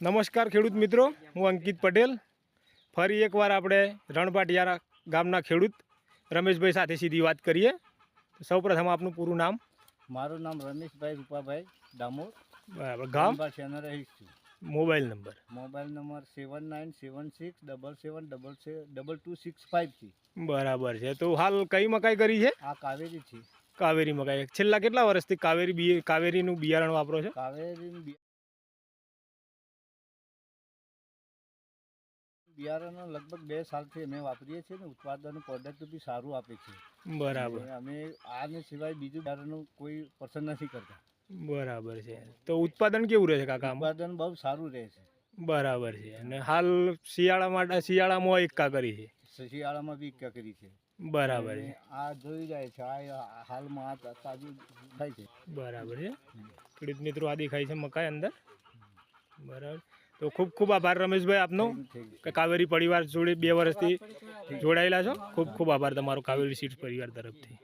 નમસ્કાર ખેડૂત મિત્રો હું અંકિત પટેલ. ફરી એકવાર આપણે રણપાટિયારા ગામના ખેડૂત રમેશભાઈ સાથે સીધી વાત કરીએ. સૌપ્રથમ આપનું પૂરું નામ? મારું નામ રમેશભાઈ રૂપાભાઈ ડામોર. બરાબર ગામ? Mobile number. Mobile number seven nine seven six double seven double double two six five છે બરાબર છે. તો હાલ કઈ મકાઈ કરી છે? આ કાવેરી છે. કાવેરી મકાઈ. છેલ્લા કેટલા વર્ષથી કાવેરી બી કાવેરીનું બિયારણ વાપરો છો? કાવેરી બિ- લગભગ બે સાલથી અમે વાપરીએ છીએ ને ઉત્પાદન પ્રોડક્ટ બી સારું આપે છે. બરાબર. અમે આને સિવાય બીજું બિયારણનું કોઈ પસંદ નથી કરતા. બરાબર છે. તો ઉત્પાદન કેવું રહે છે કાકા ઉત્પાદન બહુ સારું રહે છે. બરાબર છે. અને હાલ શિયાળા માટે શિયાળામાં એક કરી છે? શિયાળામાં બી કરી છે. બરાબર છે. આ જોઈ જાય છે આ હાલમાં આ તાજું થાય છે. બરાબર છે. ખેડૂત મિત્રો આ દેખાય છે મકાઈ અંદર. બરાબર. તો ખૂબ ખૂબ આભાર રમેશભાઈ આપનો. કે કાવેરી પરિવાર જોડે બે વર્ષથી જોડાયેલા છો. ખૂબ ખૂબ આભાર તમારો કાવેરી સીટ પરિવાર તરફથી.